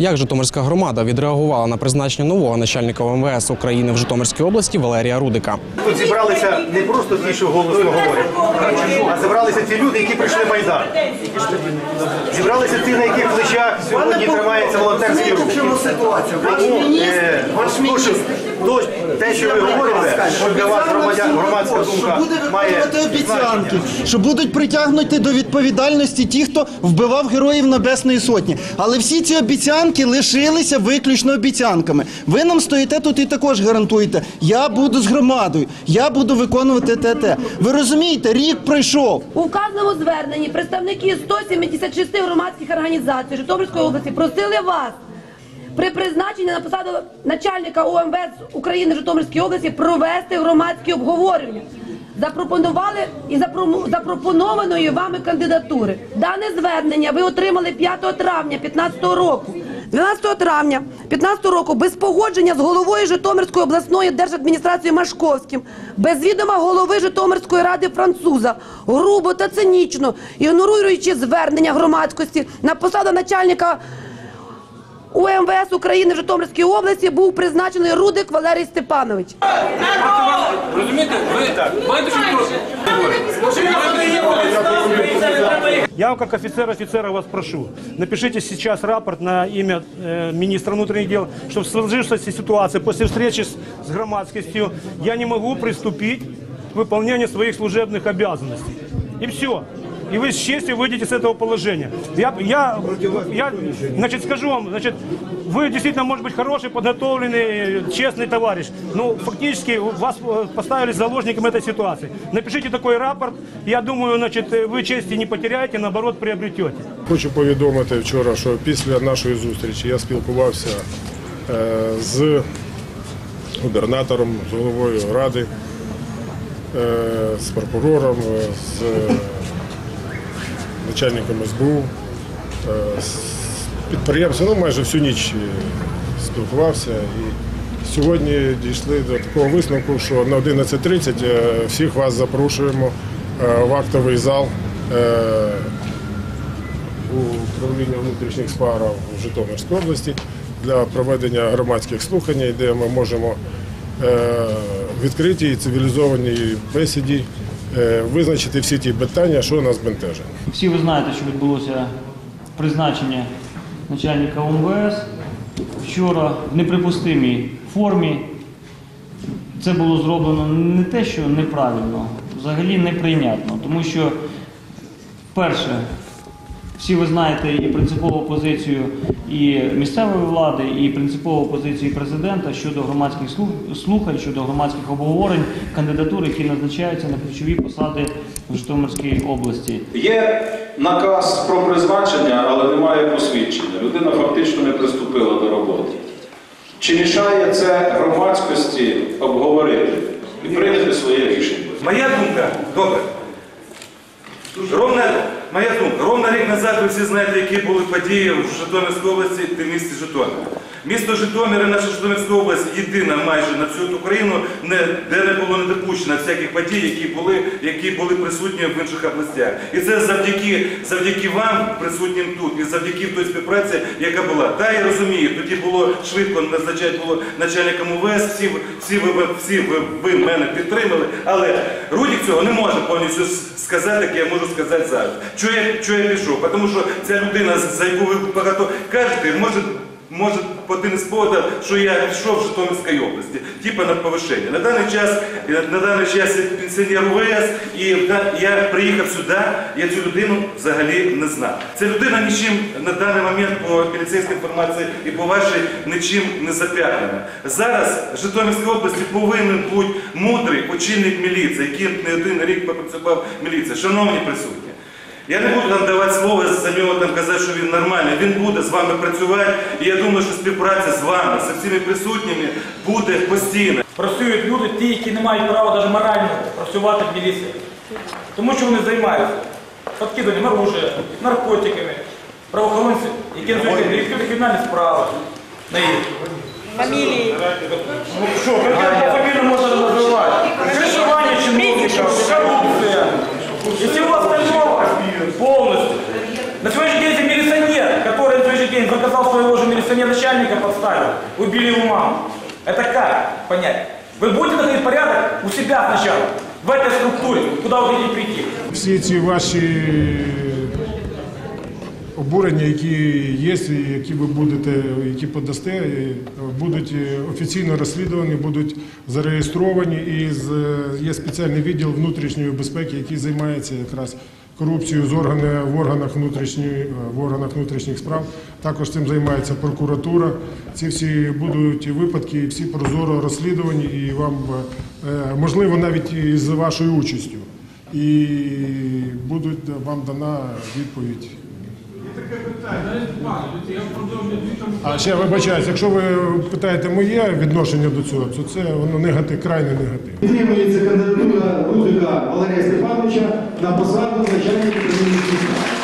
Як Житомирська громада відреагувала на призначення нового начальника МВС України в Житомирській області Валерія Рудика? Тут зібралися не просто ті, що голосно говорять, а зібралися ті люди, які прийшли в Майдан. Зібралися ті, на яких плечах сьогодні тримається волонтерський рух. Тому е, те, що ви говорите, що для вас громадян, громадська думка буде має обіцянки, що будуть притягнуті до відповідальності ті, хто вбивав героїв Небесної Сотні. Але всі ці обіцянки лишилися виключно обіцянками. Ви нам стоїте тут і також гарантуєте, я буду з громадою, я буду виконувати те. Ви розумієте, рік пройшов. У вказаному зверненні представники 176 громадських організацій Житомирської області просили вас при призначенні на посаду начальника ОМВС України Житомирської області провести громадські обговорення. Запропонували і запро- запропонованої вами кандидатури. Дане звернення ви отримали 5 травня 2015 року. 12 травня 2015 року без погодження з головою Житомирської обласної держадміністрації Машковським, без відома голови Житомирської ради француза, грубо та цинічно, ігноруючи звернення громадськості на посаду начальника УМВС України в Житомирській області, був призначений Рудик Валерій Степанович. Розумієте, ви маєте що Я вам как офицер офицера вас прошу, напишите сейчас рапорт на имя э, министра внутренних дел, что в сложившейся ситуации после встречи с, с громадскостью я не могу приступить к выполнению своих служебных обязанностей. И все. И вы с честью выйдете с этого положения. Я, я, я значит, скажу вам, значит, вы действительно, может быть, хороший, подготовленный, честный товарищ. Но фактически вас э, поставили заложником этой ситуации. Напишите такой рапорт. Я думаю, значит, э, вы чести не потеряете, наоборот, приобретете. Хочу повідомити вчора, що після нашої зустрічі я спілкувався е, з губернатором, з головою ради, е, з прокурором, е, з начальником СБУ, е, з підприємцем. Ну, майже всю ніч е, спілкувався. І сьогодні дійшли до такого висновку, що на 11.30 е, всіх вас запрошуємо в актовий зал. управління внутрішніх справ в Житомирській області для проведення громадських слухань, де ми можемо відкритій цивілізованій бесіді визначити всі ті питання, що нас бентежить. Всі ви знаєте, що відбулося призначення начальника ОМВС вчора в неприпустимій формі. Це було зроблено не те, що неправильно, взагалі неприйнятно. Тому що, перше, всі ви знаєте і принципову позицію і місцевої влади, і принципову позицію президента щодо громадських слухань, щодо громадських обговорень, кандидатур, які назначаються на ключові посади в Житомирській області. Є наказ про призначення, але немає посвідчення. Людина фактично не приступила до роботи. Чи мішає це громадськості обговорити і прийняти своє рішення? Моя думка, добре. Ровно, моя думка, ровно рік назад ви всі знаєте, які були події в Житомирській області та місті Житомир. Місто Житомир і наша Житомирська область єдина майже на всю Україну, де не було не допущено всяких подій, які були, які були присутні в інших областях. І це завдяки, завдяки вам, присутнім тут, і завдяки той співпраці, яка була. Так, я розумію, тоді було швидко назначати було начальником УВС, всі, всі, ви- всі ви, ви мене підтримали, але Рудік цього не може повністю сказати, як я можу сказати зараз. Чого я, чого я пішов? Тому що ця людина, за яку ви багато кажете, може може один із поводів, що я пішов в Житомирській області, типа на повищення. На даний час, на даний час я пенсіонер УВС, і я приїхав сюди, я цю людину взагалі не знав. Ця людина нічим на даний момент по поліцейській інформації і по вашій нічим не зап'ятнена. Зараз в Житомирській області повинен бути мудрий очільник міліції, який не один рік попрацював в міліції. Шановні присутні. Я не буду там давати слово за нього там казати, що він нормальний. Він буде з вами працювати. І я думаю, що співпраця з вами, з всіми присутніми, буде постійна. Працюють люди, ті, які не мають права навіть морально працювати в міліції. Тому що вони займаються підкиданням оружия, наркотиками, правоохоронці, які несуть відкриті кримінальні справи на їх. Фамілії. Ну що, фамілію можна називати. Кришування чиновників, коррупция. своего же милиционера начальника, подставил, убили его маму. Это как понять? Вы будете наводить порядок у себя сначала, в этой структуре, куда вы хотите прийти. Всі ці ваші обурення, які є, і які ви будете, які подасте, і будуть офіційно розслідувані, будуть зареєстровані. І з- є спеціальний відділ внутрішньої безпеки, який займається якраз корупцією з органи, в органах внутрішньої в органах внутрішніх справ. Також цим займається прокуратура. Ці всі будуть випадки, всі прозоро розслідувані, і вам е, можливо навіть із вашою участю. І будуть вам дана відповідь. А ще вибачаюсь, якщо ви питаєте моє відношення до цього, то це воно негатив, крайне негатив. Підтримується кандидатура Рудика Валерія Степановича на посаду начальника кримінального